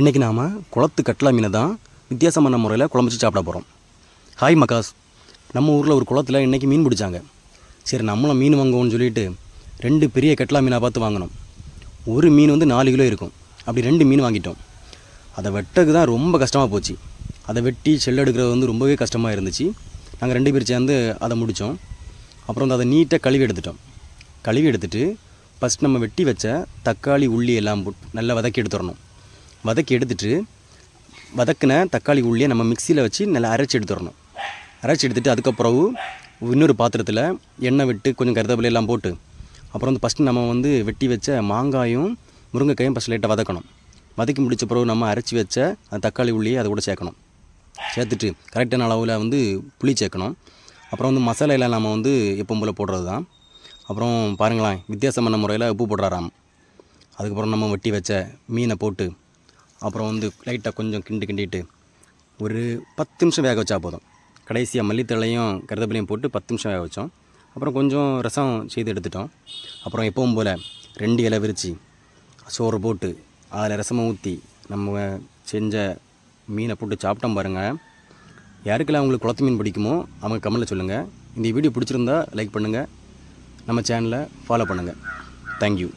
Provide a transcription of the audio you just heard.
இன்றைக்கி நாம் குளத்து கட்லா மீனை தான் வித்தியாசமான முறையில் குழம்புச்சு சாப்பிட போகிறோம் ஹாய் மகாஸ். நம்ம ஊரில் ஒரு குளத்தில் இன்றைக்கி மீன் பிடிச்சாங்க. சரி நம்மளும் மீன் வாங்குவோம்னு சொல்லிட்டு ரெண்டு பெரிய கட்லா மீனாக பார்த்து வாங்கினோம். ஒரு மீன் வந்து நாலு கிலோ இருக்கும். அப்படி ரெண்டு மீன் வாங்கிட்டோம். அதை வெட்டக்கு தான் ரொம்ப கஷ்டமாக போச்சு. அதை வெட்டி செல் எடுக்கிறது வந்து ரொம்பவே கஷ்டமாக இருந்துச்சு. நாங்கள் ரெண்டு பேர் சேர்ந்து அதை முடித்தோம் அப்புறம் வந்து அதை நீட்டாக கழுவி எடுத்துட்டோம். கழுவி எடுத்துட்டு ஃபஸ்ட் நம்ம வெட்டி வச்ச தக்காளி உள்ளி எல்லாம் போட்டு நல்லா வதக்கி எடுத்துடணும். வதக்கி எடுத்துட்டு வதக்கின தக்காளி உள்ளே நம்ம மிக்சியில் வச்சு நல்லா அரைச்சி எடுத்துடணும். அரைச்சி எடுத்துட்டு அதுக்கப்புறம் இன்னொரு பாத்திரத்தில் எண்ணெய் விட்டு கொஞ்சம் கருவேப்பிலை எல்லாம் போட்டு அப்புறம் வந்து ஃபஸ்ட்டு நம்ம வந்து வெட்டி வச்ச மாங்காயும் முருங்கைக்காயும் ஃபஸ்ட் லைட்டாக வதக்கணும். வதக்கி முடித்த பிறகு நம்ம அரைச்சி வச்ச அந்த தக்காளி உள்ளியை அதை கூட சேர்க்கணும். சேர்த்துட்டு கரெக்டான அளவில் வந்து புளி சேர்க்கணும். அப்புறம் வந்து மசாலையில் நம்ம வந்து எப்பவும் போல் போடுறது தான் அப்புறம் பாருங்களேன் வித்தியாசமான முறையில் உப்பு போடுறாராம். அதுக்கப்புறம் நம்ம வெட்டி வச்ச மீனை போட்டு அப்புறம் வந்து லைட்டாக கொஞ்சம் கிண்டு கிண்டிட்டு ஒரு பத்து நிமிஷம் வேக வச்சா போதும். கடைசியாக மல்லித்தழையும் கருதப்பிலையும் போட்டு பத்து நிமிஷம் வேக வச்சோம். அப்புறம் கொஞ்சம் ரசம் செய்து எடுத்துட்டோம். அப்புறம் எப்பவும் போல் ரெண்டு இலை விரித்து சோறு போட்டு அதில் ரசமாக ஊற்றி நம்ம செஞ்ச மீனை போட்டு சாப்பிட்டோம் பாருங்கள் யாருக்கெல்லாம் அவங்களுக்கு குளத்து மீன் பிடிக்குமோ அவங்க கமெண்ட்டில் சொல்லுங்கள் இந்த வீடியோ பிடிச்சிருந்தா லைக் பண்ணுங்கள் நம்ம சேனலை ஃபாலோ பண்ணுங்கள் தேங்க்யூ